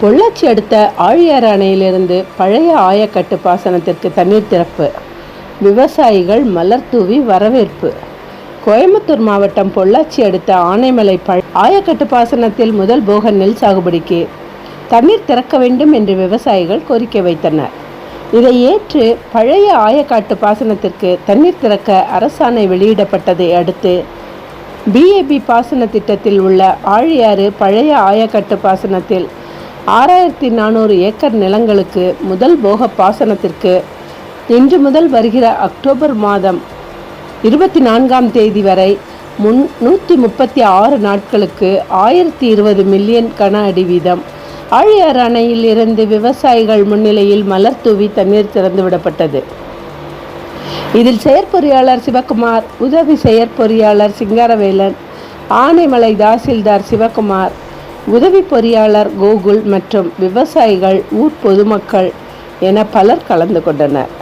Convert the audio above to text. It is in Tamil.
பொள்ளாச்சி அடுத்த ஆழியாறு அணையிலிருந்து பழைய ஆயக்கட்டு பாசனத்திற்கு தண்ணீர் திறப்பு. விவசாயிகள் மலர் தூவி வரவேற்பு. கோயம்புத்தூர் மாவட்டம் பொள்ளாச்சி அடுத்த ஆனைமலை பழ ஆயக்கட்டு பாசனத்தில் முதல் போக நெல் சாகுபடிக்கு தண்ணீர் திறக்க வேண்டும் என்று விவசாயிகள் கோரிக்கை வைத்தனர். இதை ஏற்று பழைய ஆயக்காட்டு பாசனத்திற்கு தண்ணீர் திறக்க அரசாணை வெளியிடப்பட்டதை அடுத்து பிஏபி பாசன திட்டத்தில் உள்ள ஆழியாறு பழைய ஆயக்கட்டு பாசனத்தில் ஆறாயிரத்தி நானூறு ஏக்கர் நிலங்களுக்கு முதல் போக பாசனத்திற்கு இன்று முதல் வருகிற அக்டோபர் மாதம் இருபத்தி நான்காம் தேதி வரை முன் நூற்றி முப்பத்தி ஆறு நாட்களுக்கு ஆயிரத்தி இருபது மில்லியன் கன அடி வீதம். ஆழியார் அணையில் இருந்து விவசாயிகள் முன்னிலையில் மலர் தூவி தண்ணீர் திறந்துவிடப்பட்டது இதில் செயற்பொறியாளர் சிவகுமார் உதவி செயற்பொறியாளர் சிங்காரவேலன் ஆனைமலை தாசில்தார் சிவகுமார் உதவி பொறியாளர் கோகுல் மற்றும் விவசாயிகள் ஊர் பொதுமக்கள் என பலர் கலந்து கொண்டனர்.